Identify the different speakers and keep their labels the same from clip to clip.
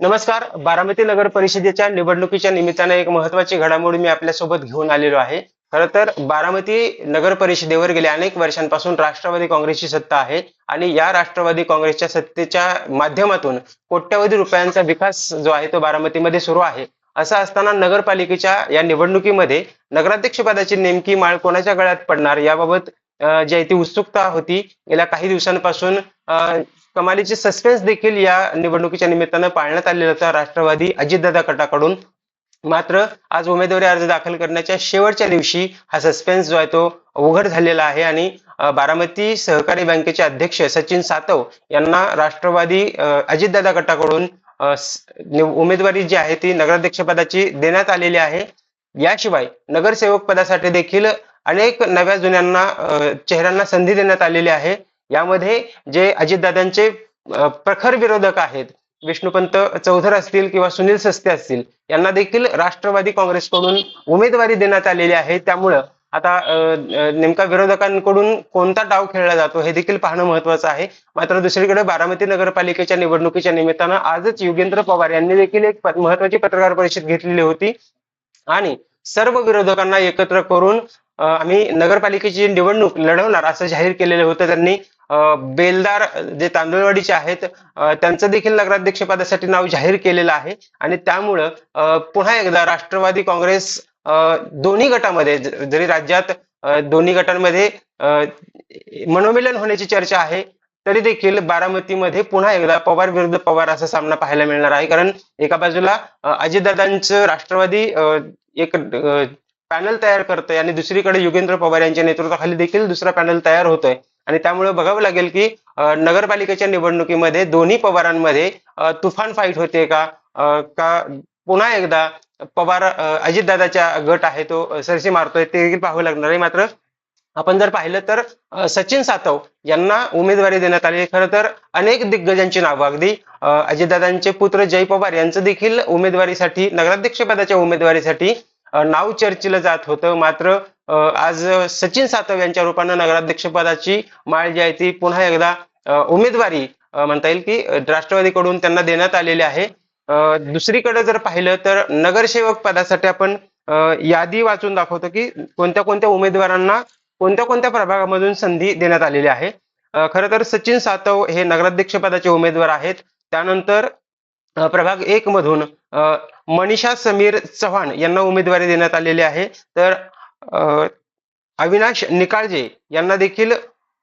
Speaker 1: नमस्कार. बारामती नगर परिषदेच्या निवडणुकीच्या निमित्ताने एक महत्वाची घडामोडी मी आपल्यासोबत घेऊन आलेलो आहे. खरं तर बारामती नगर परिषदेवर गेल्या अनेक वर्षांपासून राष्ट्रवादी काँग्रेसची सत्ता आहे आणि या राष्ट्रवादी काँग्रेसच्या सत्तेच्या माध्यमातून कोट्यवधी रुपयांचा विकास जो आहे तो बारामतीमध्ये सुरू आहे. असं असताना नगरपालिकेच्या या निवडणुकीमध्ये नगराध्यक्षपदाची नेमकी माळ कोणाच्या गळ्यात पडणार याबाबत जी आहे ती उत्सुकता होती. गेल्या काही दिवसांपासून अं, कमालीचे सस्पेन्स देखील या निवडणुकीच्या निमित्तानं पाळण्यात आलेला होता. राष्ट्रवादी अजितदादा गटाकडून. मात्र आज उमेदवारी अर्ज दाखल करण्याच्या शेवटच्या दिवशी हा सस्पेन्स जो आहे तो उघड झालेला आहे आणि बारामती सहकारी बँकेचे अध्यक्ष सचिन सातव यांना राष्ट्रवादी अजितदादा गटाकडून उमेदवारी जी आहे ती नगराध्यक्षपदाची देण्यात आलेली आहे. याशिवाय नगरसेवक पदासाठी देखील अनेक नव्या जुन्यांना चेहऱ्यांना संधी देण्यात आलेली आहे. यामध्ये जे अजितदादांचे प्रखर विरोधक आहेत विष्णुपंत चौधर असतील किंवा सुनील सस्ते असतील यांना देखील राष्ट्रवादी काँग्रेसकडून उमेदवारी देण्यात आलेली आहे. त्यामुळं आता नेमका विरोधकांकडून कोणता डाव खेळला जातो हे देखील पाहणं महत्वाचं आहे. मात्र दुसरीकडे बारामती नगरपालिकेच्या निवडणुकीच्या निमित्तानं आजच योगेंद्र पवार यांनी देखील एक महत्वाची पत्रकार परिषद घेतलेली होती. आणि सर्व विरोधकांना एकत्र करून आम्ही नगरपालिकेची निवडणूक लढवणार असं जाहीर केलेलं होतं त्यांनी. बेलदार जे तांदुळवाडीचे आहेत त्यांचं देखील नगराध्यक्षपदासाठी नाव जाहीर केलेलं आहे. आणि त्यामुळं पुन्हा एकदा राष्ट्रवादी काँग्रेस दोन्ही गटामध्ये जरी राज्यात दोन्ही गटांमध्ये मनोमिलन होण्याची चर्चा आहे तरी देखील बारामतीमध्ये पुन्हा एकदा पवार विरुद्ध पवार असा सामना पाहायला मिळणार आहे. कारण एका बाजूला अजितदादांचं राष्ट्रवादी एक पॅनल तयार करतोय आणि दुसरीकडे योगेंद्र पवार यांच्या नेतृत्वाखाली देखील दुसरा पॅनल तयार होतोय. आणि त्यामुळे बघावं लागेल की नगरपालिकेच्या निवडणुकीमध्ये दोन्ही पवारांमध्ये तुफान फाईट होते का? का पुन्हा एकदा पवार अजितदादाच्या गट आहे तो सरशी मारतोय ते देखील पाहावं लागणार आहे. मात्र आपण जर पाहिलं तर सचिन सातव यांना उमेदवारी देण्यात आली आहे. खरं तर अनेक दिग्गजांची नावं अगदी. अजितदादांचे पुत्र जय पवार यांचं देखील उमेदवारीसाठी नगराध्यक्षपदाच्या उमेदवारीसाठी नाव चर्चेलं जात होतं. मात्र आज सचिन सातव यांच्या रूपानं नगराध्यक्षपदाची माळ जी आहे ती पुन्हा एकदा उमेदवारी म्हणता येईल की राष्ट्रवादीकडून त्यांना देण्यात आलेली आहे. दुसरीकडे जर पाहिलं तर नगरसेवक पदासाठी आपण यादी वाचून दाखवतो की कोणत्या कोणत्या उमेदवारांना कोणत्या कोणत्या प्रभागामधून संधी देण्यात आलेली आहे. खरं तर सचिन सातव हे नगराध्यक्ष पदाचे उमेदवार आहेत. त्यानंतर प्रभाग एक मधून अं, मनीषा समीर चव्हाण यांना उमेदवारी देण्यात आलेली आहे. तर अविनाश निकाळजे यांना देखील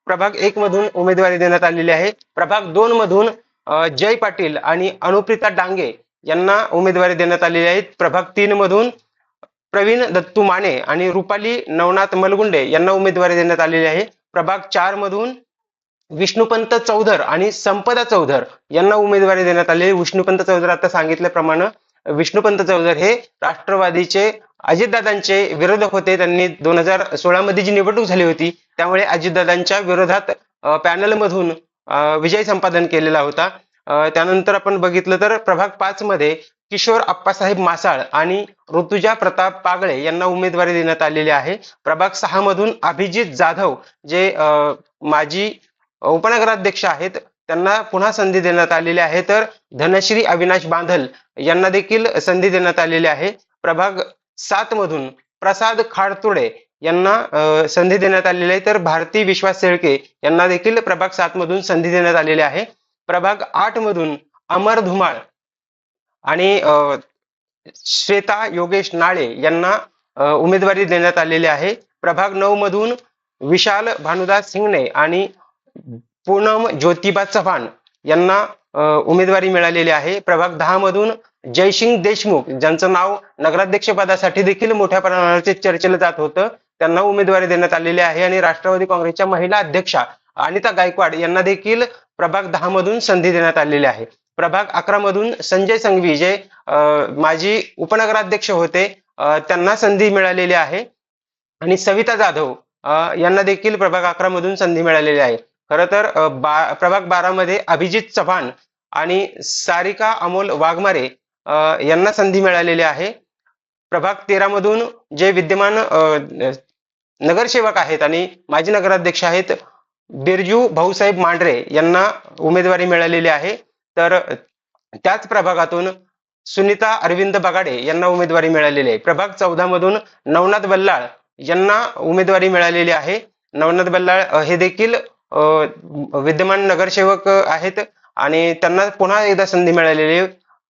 Speaker 1: प्रभाग एक मधून उमेदवारी देण्यात आलेली आहे. प्रभाग दोन मधून जय पाटील आणि अनुप्रिता डांगे यांना उमेदवारी देण्यात आलेली आहे. प्रभाग तीन मधून प्रवीण दत्तू माने आणि रुपाली नवनाथ मलगुंडे यांना उमेदवारी देण्यात आलेली आहे. प्रभाग चार मधून विष्णुपंत चौधर आणि संपदा चौधर यांना उमेदवारी देण्यात आली विष्णुपंत चौधर आता सांगितल्याप्रमाणे विष्णुपंत चौधर हे राष्ट्रवादीचे अजितदादांचे विरोधक होते. त्यांनी दोन हजार सोळा मध्ये जी निवडणूक झाली होती त्यामुळे अजितदादांच्या विरोधात पॅनल मधून विजय संपादन केलेला होता. त्यानंतर आपण बघितलं तर प्रभाग पाच मध्ये किशोर आप्पासाहेब मासाळ आणि ऋतुजा प्रताप पागळे यांना उमेदवारी देण्यात आलेली आहे. प्रभाग सहा मधून अभिजित जाधव जे माजी उपनगराध्यक्ष आहेत त्यांना पुन्हा संधी देण्यात आलेली आहे. तर धनश्री अविनाश बांधल यांना देखील संधी देण्यात आलेली आहे. प्रभाग सात मधून प्रसाद खाडतुडे यांना संधी देण्यात आलेली आहे. तर भारती विश्वास शेळके यांना देखील प्रभाग सात मधून संधी देण्यात आलेली आहे. प्रभाग आठ मधून अमर धुमाळ आणि अं, श्वेता योगेश नाळे यांना उमेदवारी देण्यात आलेली आहे. प्रभाग नऊ मधून विशाल भानुदास सिंगणे आणि पूनम ज्योतिबा चव्हाण यांना उमेदवारी मिळालेली आहे. प्रभाग दहा मधून जयसिंग देशमुख ज्यांचं नाव नगराध्यक्ष पदासाठी देखील मोठ्या प्रमाणावर चर्चेलं जात होतं त्यांना उमेदवारी देण्यात आलेली आहे. आणि राष्ट्रवादी काँग्रेसच्या महिला अध्यक्षा अनिता गायकवाड यांना देखील प्रभाग दहा मधून संधी देण्यात आलेली आहे. प्रभाग अकरा मधून संजय संघवी जे माजी उपनगराध्यक्ष होते त्यांना संधी मिळालेली आहे. आणि सविता जाधव यांना देखील प्रभाग अकरा मधून संधी मिळालेली आहे. खरं तर बा प्रभाग बारामध्ये अभिजित चव्हाण आणि सारिका अमोल वाघमारे यांना संधी मिळालेली आहे. प्रभाग तेरा मधून जे विद्यमान नगरसेवक आहेत आणि माजी नगराध्यक्ष आहेत बिरजू भाऊसाहेब मांढरे यांना उमेदवारी मिळालेली आहे. तर त्याच प्रभागातून सुनीता अरविंद बगाडे यांना उमेदवारी मिळालेली आहे. प्रभाग चौदामधून नवनाथ बल्लाळ यांना उमेदवारी मिळालेली आहे. नवनाथ बल्लाळ हे देखील विद्यमान नगरसेवक आहेत आणि त्यांना पुन्हा एकदा संधी मिळालेली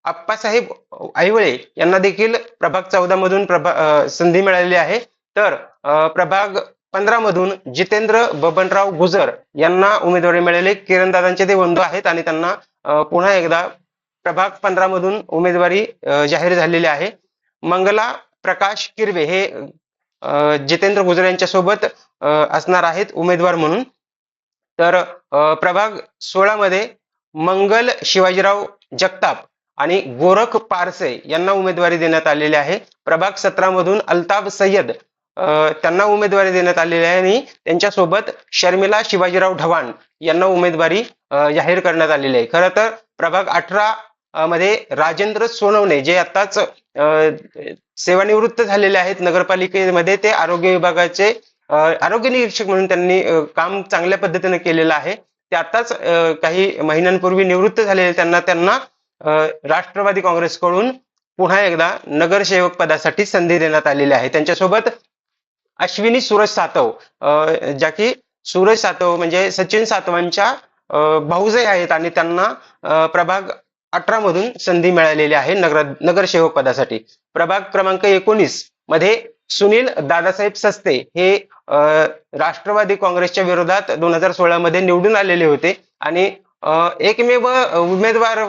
Speaker 1: आप्पासाहेब आईवळे यांना देखील प्रभाग चौदा मधून प्रभा संधी मिळालेली आहे. तर प्रभाग पंधरा मधून जितेंद्र बबनराव गुजर यांना उमेदवारी मिळाली. किरणदादांचे ते बंधू आहेत आणि त्यांना पुन्हा एकदा प्रभाग पंधरा मधून उमेदवारी जाहीर झालेली आहे. मंगला प्रकाश किरवे हे जितेंद्र गुजर यांच्या सोबत असणार आहेत उमेदवार म्हणून. तर प्रभाग सोळा मध्ये मंगल शिवाजीराव जगताप आणि गोरख पारसे यांना उमेदवारी देण्यात आलेली आहे. प्रभाग सत्रामधून अल्ताफ सय्यद त्यांना उमेदवारी देण्यात आलेली आहे आणि त्यांच्यासोबत शर्मिला शिवाजीराव ढवाण यांना उमेदवारी जाहीर करण्यात आलेली आहे. खरं तर प्रभाग अठरा मध्ये राजेंद्र सोनवणे जे आताच सेवानिवृत्त झालेले आहेत नगरपालिकेमध्ये ते आरोग्य विभागाचे आरोग्य निरीक्षक म्हणून त्यांनी काम चांगल्या पद्धतीने केलेलं आहे. ते आताच काही महिन्यांपूर्वी निवृत्त झालेले त्यांना त्यांना राष्ट्रवादी काँग्रेसकडून पुन्हा एकदा नगरसेवक पदासाठी संधी देण्यात आलेली आहे. त्यांच्यासोबत अश्विनी सूरज सातव ज्या की सूरज सातव म्हणजे सचिन सातवांच्या भाऊजही आहेत आणि त्यांना प्रभाग अठरा मधून संधी मिळालेली आहे नगर नगरसेवक पदासाठी. प्रभाग क्रमांक एकोणीसमध्ये सुनील दादासाहेब सस्ते हे राष्ट्रवादी काँग्रेसच्या विरोधात दोन हजार सोळा मध्ये निवडून आलेले होते आणि एकमेव उमेदवार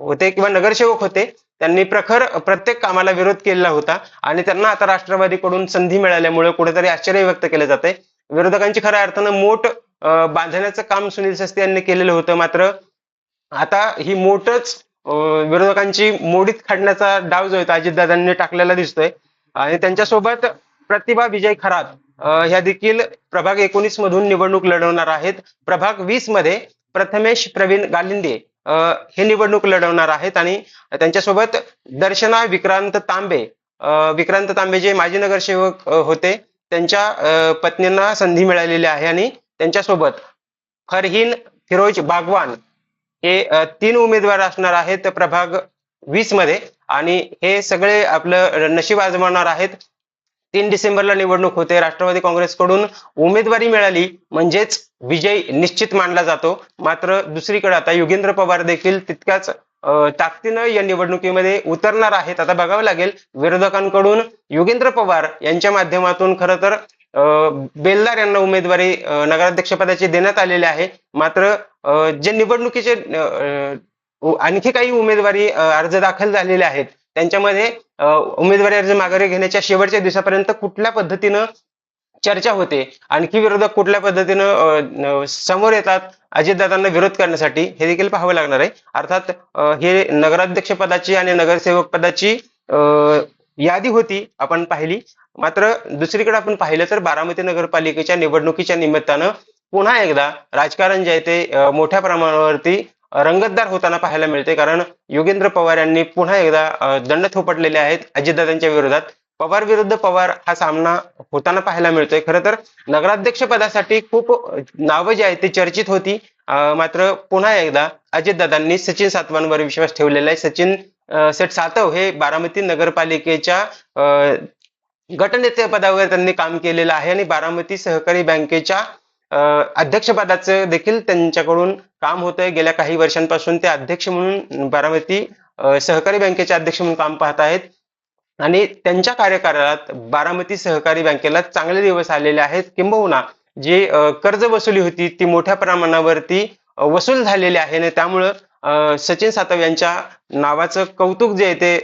Speaker 1: होते किंवा नगरसेवक होते त्यांनी प्रखर प्रत्येक कामाला विरोध केलेला होता आणि त्यांना आता राष्ट्रवादीकडून संधी मिळाल्यामुळे कुठेतरी आश्चर्य व्यक्त केलं जाते विरोधकांची खऱ्या अर्थानं मोठ बांधण्याचं काम सुनील सस्ते यांनी केलेलं होतं. मात्र आता ही मोठच विरोधकांची मोडीत खाडण्याचा डाव जो आहे अजितदादांनी टाकलेला दिसतोय. आणि त्यांच्यासोबत प्रतिभा विजय खरात ह्या देखील प्रभाग एकोणीस मधून निवडणूक लढवणार आहेत. प्रभाग वीसमध्ये प्रथमेश प्रवीण गालिंदे हे निवडणूक लढवणार आहेत आणि त्यांच्यासोबत दर्शना विक्रांत तांबे विक्रांत तांबे जे माजी नगरसेवक होते त्यांच्या पत्नींना संधी मिळालेली आहे आणि त्यांच्यासोबत फरहीन फिरोज बागवान हे तीन उमेदवार असणार आहेत प्रभाग वीसमध्ये. आणि हे सगळे आपलं नशीब आजमावणार आहेत. तीन डिसेंबरला निवडणूक होते. राष्ट्रवादी काँग्रेसकडून उमेदवारी मिळाली. म्हणजेच विजय निश्चित मानला जातो. मात्र दुसरीकडे आता योगेंद्र पवार देखील तितक्याच ताकदीनं या निवडणुकीमध्ये उतरणार आहेत. आता बघावं लागेल विरोधकांकडून योगेंद्र पवार यांच्या माध्यमातून खरं तर बेलदार यांना उमेदवारी नगराध्यक्षपदाची देण्यात आलेली आहे. मात्र जे निवडणुकीचे आणखी काही उमेदवारी अर्ज दाखल झालेले आहेत. त्यांच्यामध्ये उमेदवारी अर्ज माघारी घेण्याच्या शेवटच्या दिवसापर्यंत कुठल्या पद्धतीनं चर्चा होते? आणखी विरोधक कुठल्या पद्धतीनं समोर येतात? अजितदादांना विरोध करण्यासाठी हे देखील पाहावं लागणार आहे. अर्थात हे नगराध्यक्ष पदाची आणि नगरसेवक पदाची यादी होती आपण पाहिली. मात्र दुसरीकडे आपण पाहिलं तर बारामती नगरपालिकेच्या निवडणुकीच्या निमित्तानं पुन्हा एकदा राजकारण जे आहे ते मोठ्या प्रमाणावरती रंगतदार होताना पाहायला मिळते. कारण योगेंद्र पवार यांनी पुन्हा एकदा दंड थोपटलेले आहेत अजितदादांच्या विरोधात. पवार विरुद्ध पवार हा सामना होताना पाहायला मिळतोय. खरं तर नगराध्यक्ष पदासाठी खूप नावं जी आहेत ती चर्चित होती. मात्र पुन्हा एकदा अजितदादांनी सचिन सातवांवर विश्वास ठेवलेला आहे. सचिन सेठ सातव हे बारामती नगरपालिकेच्या गटनेते पदावर त्यांनी काम केलेलं आहे. आणि बारामती सहकारी बँकेच्या अध्यक्षपदाचं देखील त्यांच्याकडून काम होतंय. गेल्या काही वर्षांपासून ते अध्यक्ष म्हणून बारामती सहकारी बँकेचे अध्यक्ष म्हणून काम पाहत आहेत. आणि त्यांच्या कार्यकाळात बारामती सहकारी बँकेला चांगले दिवस आलेले आहेत. किंबहुना जी कर्ज वसुली होती ती मोठ्या प्रमाणावरती वसूल झालेली आहे. आणि त्यामुळं सचिन सातव यांच्या नावाचं कौतुक जे आहे ते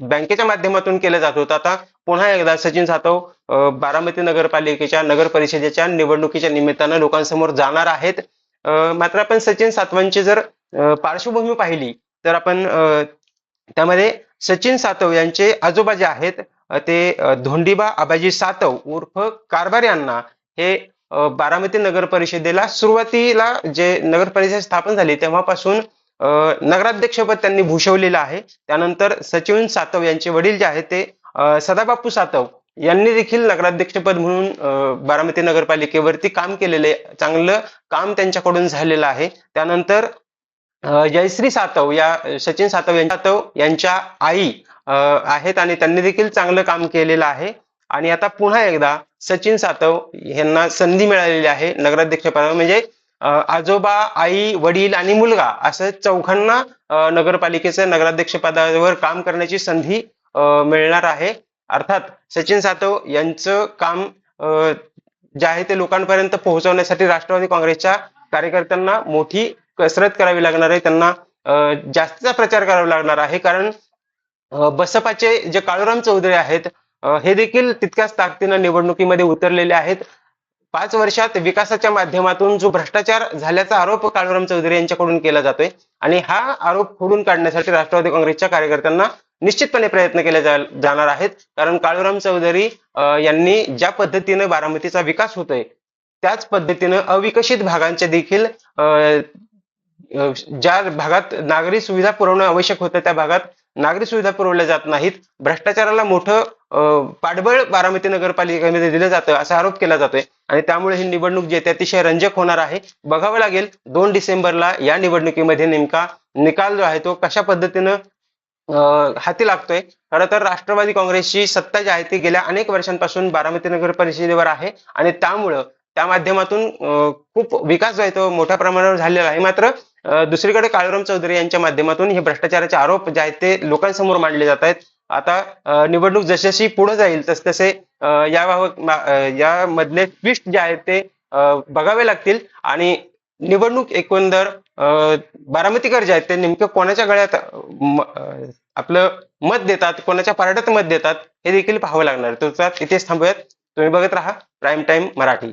Speaker 1: बँकेच्या माध्यमातून केलं जात होतं. आता पुन्हा एकदा सचिन सातव बारामती नगरपालिकेच्या नगर परिषदेच्या निवडणुकीच्या निमित्तानं लोकांसमोर जाणार आहेत. मात्र आपण सचिन सातवांची जर पार्श्वभूमी पाहिली तर आपण त्यामध्ये सचिन सातव यांचे आजोबा जे आहेत ते धोंडीबा आबाजी सातव उर्फ कारभार यांना हे बारामती नगर परिषदेला सुरुवातीला जे नगर परिषद स्थापन झाली तेव्हापासून नगराध्यक्षपद त्यांनी भूषवलेलं आहे. त्यानंतर सचिन सातव यांचे वडील जे आहेत ते सदाबापू सातव यांनी देखील नगराध्यक्षपद म्हणून बारामती नगरपालिकेवरती काम केलेले चांगलं काम त्यांच्याकडून झालेलं आहे. त्यानंतर जयश्री सातव या सचिन सातव सातव यांच्या आई आहेत आणि त्यांनी देखील चांगलं काम केलेलं आहे. आणि आता पुन्हा एकदा सचिन सातव यांना संधी मिळालेली आहे नगराध्यक्षपदावर. म्हणजे आजोबा आई वडील आणि मुलगा असं चौघांना नगरपालिकेचं नगराध्यक्षपदावर काम करण्याची संधी मिळणार आहे. अर्थात सचिन सातव यांचं काम जे आहे ते लोकांपर्यंत पोहोचवण्यासाठी राष्ट्रवादी काँग्रेसच्या कार्यकर्त्यांना मोठी कसरत करावी लागणार आहे. त्यांना जास्तीचा प्रचार करावा लागणार आहे. कारण बसपाचे जे काळूराम चौधरी आहेत हे देखील तितक्याच ताकदीनं निवडणुकीमध्ये उतरलेले आहेत. पाच वर्षात विकासाच्या माध्यमातून जो भ्रष्टाचार झाल्याचा आरोप काळूराम चौधरी यांच्याकडून केला जातोय आणि हा आरोप खोडून काढण्यासाठी राष्ट्रवादी काँग्रेसच्या कार्यकर्त्यांना निश्चितपणे प्रयत्न केले जा- जाणार आहेत. कारण काळूराम चौधरी यांनी ज्या पद्धतीनं बारामतीचा विकास होतोय त्याच पद्धतीनं अविकसित भागांचे देखील ज्या भागात नागरी सुविधा पुरवणं आवश्यक होतं त्या भागात नागरी सुविधा पुरवल्या जात नाहीत. भ्रष्टाचाराला मोठं पाठबळ बारामती नगरपालिकेमध्ये दिलं जातं असा आरोप केला जातोय. आणि त्यामुळे ही निवडणूक जी आहे ती अतिशय रंजक होणार आहे. बघावं लागेल दोन डिसेंबरला या निवडणुकीमध्ये नेमका निकाल जो आहे तो कशा पद्धतीनं हाती लागतोय. खरं तर राष्ट्रवादी काँग्रेसची सत्ता जी आहे ती गेल्या अनेक वर्षांपासून बारामती नगर परिषदेवर आहे. आणि त्यामुळं त्या माध्यमातून खूप विकास जो आहे तो मोठ्या प्रमाणावर झालेला आहे. मात्र दुसरीकडे काळूराम चौधरी यांच्या माध्यमातून हे भ्रष्टाचाराचे आरोप जे आहेत ते लोकांसमोर मांडले जात आहेत. आता निवडणूक जशी पुढे जाईल तसतसे अ, या यामधले ट्विस्ट जे आहेत ते बघावे लागतील. आणि निवडणूक एकंदर बारामतीकर जे आहेत ते नेमकं कोणाच्या गळ्यात आपलं मत देतात कोणाच्या पारड्यात मत देतात हे देखील पाहावं लागणार. आहे. तुमचा इथेच थांबूयात. तुम्ही बघत राहा. Prime time Marathi.